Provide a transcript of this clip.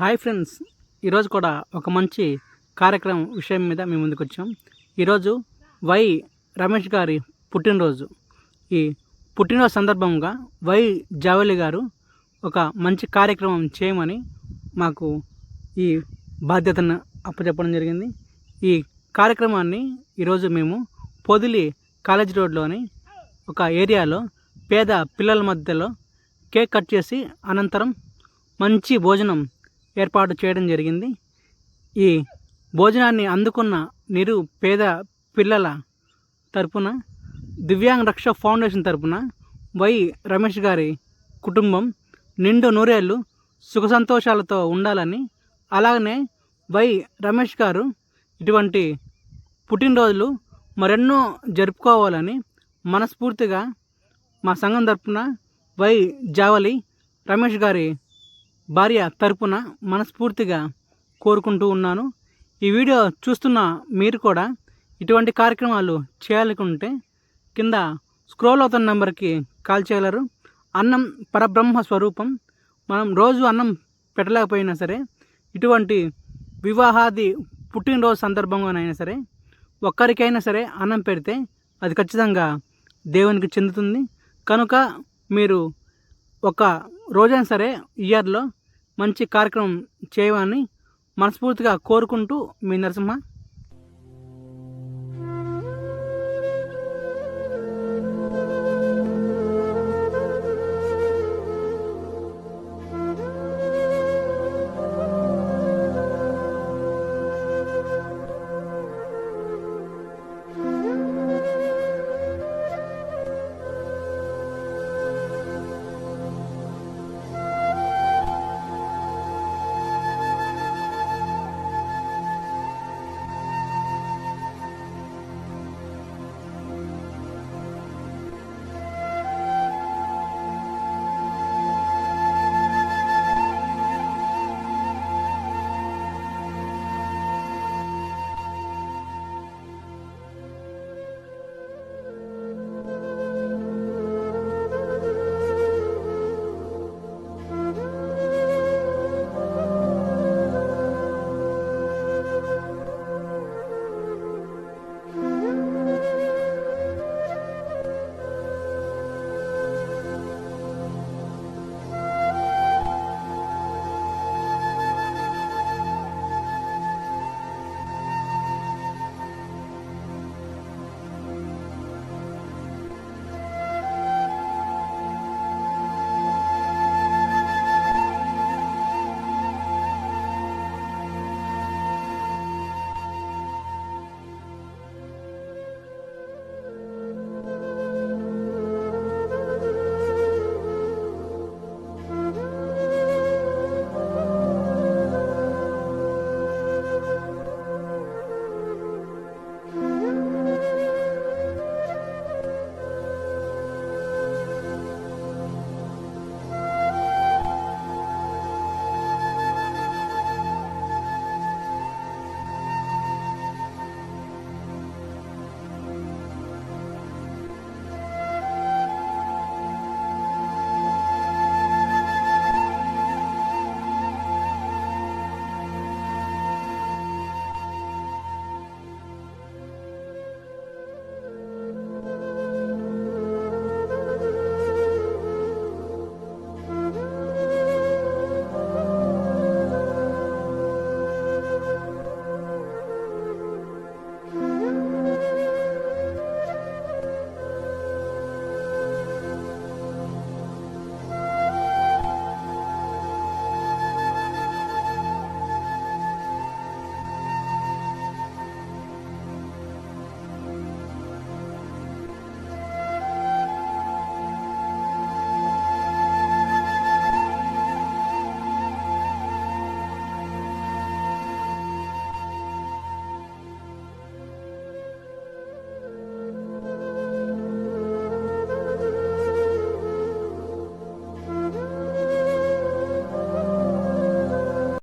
Hi friends. ఈరోజు కూడా ఒక మంచి కార్యక్రమం విషయం మీద మేము ముందుకు వచ్చాం. ఈరోజు వై రమేష్ గారి పుట్టినరోజు. ఈ పుట్టినరోజు సందర్భంగా వై జావలి గారు ఒక మంచి కార్యక్రమం చేయమని మాకు ఈ బాధ్యతను అప్పచెప్పడం జరిగింది. ఈ కార్యక్రమాన్ని ఈరోజు మేము పొదిలి కాలేజ్ రోడ్లోని ఒక ఏరియాలో పేద పిల్లల మధ్యలో కేక్ కట్ చేసి అనంతరం మంచి భోజనం ఏర్పాటు చేయడం జరిగింది. ఈ భోజనాన్ని అందుకున్న నిరు పేద పిల్లల తరపున దివ్యాంగ్ రక్ష ఫౌండేషన్ తరపున వై రమేష్ గారి కుటుంబం నిండు నూరేళ్ళు సుఖ సంతోషాలతో ఉండాలని అలాగనే వై రమేష్ గారు ఇటువంటి పుట్టినరోజులు మరెన్నో జరుపుకోవాలని మనస్ఫూర్తిగా మా సంఘం తరపున వై జావలి రమేష్ గారి భార్య తరపున మనస్ఫూర్తిగా కోరుకుంటూ ఉన్నాను. ఈ వీడియో చూస్తున్న మీరు కూడా ఇటువంటి కార్యక్రమాలు చేయాలనుకుంటే కింద స్క్రోల్ అవుతున్న నెంబర్కి కాల్ చేయగలరు. అన్నం పరబ్రహ్మ స్వరూపం. మనం రోజు అన్నం పెట్టలేకపోయినా సరే ఇటువంటి వివాహాది పుట్టినరోజు సందర్భంగానైనా సరే ఒక్కరికైనా సరే అన్నం పెడితే అది ఖచ్చితంగా దేవునికి చెందుతుంది. కనుక మీరు ఒక రోజైనా సరే ఇయర్లో మంచి కార్యక్రమం చేయమని మనస్ఫూర్తిగా కోరుకుంటూ మీ నరసింహ